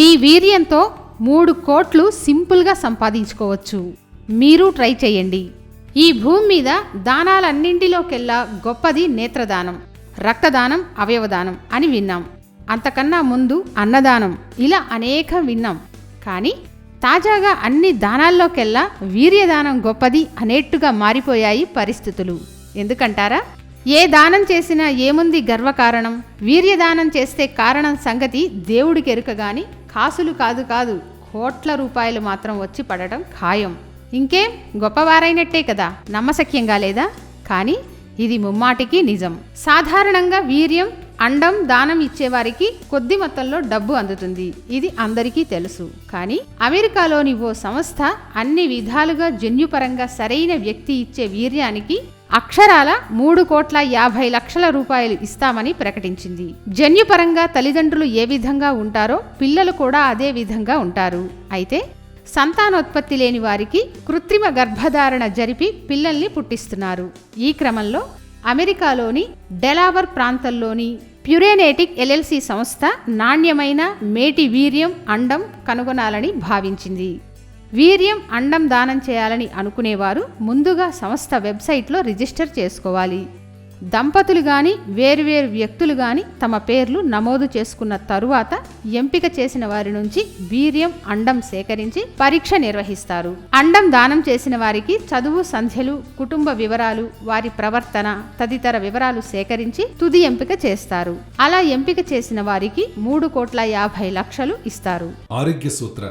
మీ వీర్యంతో మూడు కోట్లు సింపుల్గా సంపాదించుకోవచ్చు. మీరు ట్రై చేయండి. ఈ భూమి మీద దానాలన్నింటిలోకెల్లా గొప్పది నేత్రదానం రక్తదానం అవయవదానం అని విన్నాం. అంతకన్నా ముందు అన్నదానం ఇలా అనేకం విన్నాం. కానీ తాజాగా అన్ని దానాల్లోకెల్లా వీర్యదానం గొప్పది అనేట్టుగా మారిపోయాయి పరిస్థితులు. ఎందుకంటారా? ఏ దానం చేసినా ఏముంది గర్వకారణం? వీర్యదానం చేస్తే కారణం సంగతి దేవుడికి ఎరుక గాని కాసులు కాదు కాదు కోట్ల రూపాయలు మాత్రం వచ్చి పడటం ఖాయం. ఇంకేం? గొప్పవారైనట్టే కదా నమ్మశక్యంగా లేదా? కానీ ఇది ముమ్మాటికి నిజం. సాధారణంగా వీర్యం అండం దానం ఇచ్చేవారికి కొద్ది మొత్తంలో డబ్బు అందుతుంది. ఇది అందరికీ తెలుసు. కానీ అమెరికాలోని ఓ సంస్థ అన్ని విధాలుగా జన్యుపరంగా సరైన వ్యక్తి ఇచ్చే వీర్యానికి అక్షరాల మూడు కోట్ల యాభై లక్షల రూపాయలు ఇస్తామని ప్రకటించింది. జన్యుపరంగా తల్లిదండ్రులు ఏ విధంగా ఉంటారో పిల్లలు కూడా అదే విధంగా ఉంటారు. అయితే సంతానోత్పత్తి లేని వారికి కృత్రిమ గర్భధారణ జరిపి పిల్లల్ని పుట్టిస్తున్నారు. ఈ క్రమంలో అమెరికాలోని డెలావర్ ప్రాంతంలోని ప్యురేనేటిక్ ఎల్ఎల్సి సంస్థ నాణ్యమైన మేటి వీర్యం అండం కనుగొనాలని భావించింది. వీర్యం అండం దానం చేయాలని అనుకునేవారు ముందుగా సంస్థ వెబ్సైట్లో రిజిస్టర్ చేసుకోవాలి. దంపతులు కానీ వేరువేరు వ్యక్తులు కానీ తమ పేర్లు నమోదు చేసుకున్న తరువాత ఎంపిక చేసిన వారి నుంచి వీర్యం అండం సేకరించి పరీక్ష నిర్వహిస్తారు. అండం దానం చేసిన వారికి చదువు సంధ్యలు కుటుంబ వివరాలు వారి ప్రవర్తన తదితర వివరాలు సేకరించి తుది ఎంపిక చేస్తారు. అలా ఎంపిక చేసిన వారికి మూడు కోట్ల యాభై లక్షలు ఇస్తారు. ఆరోగ్య సూత్ర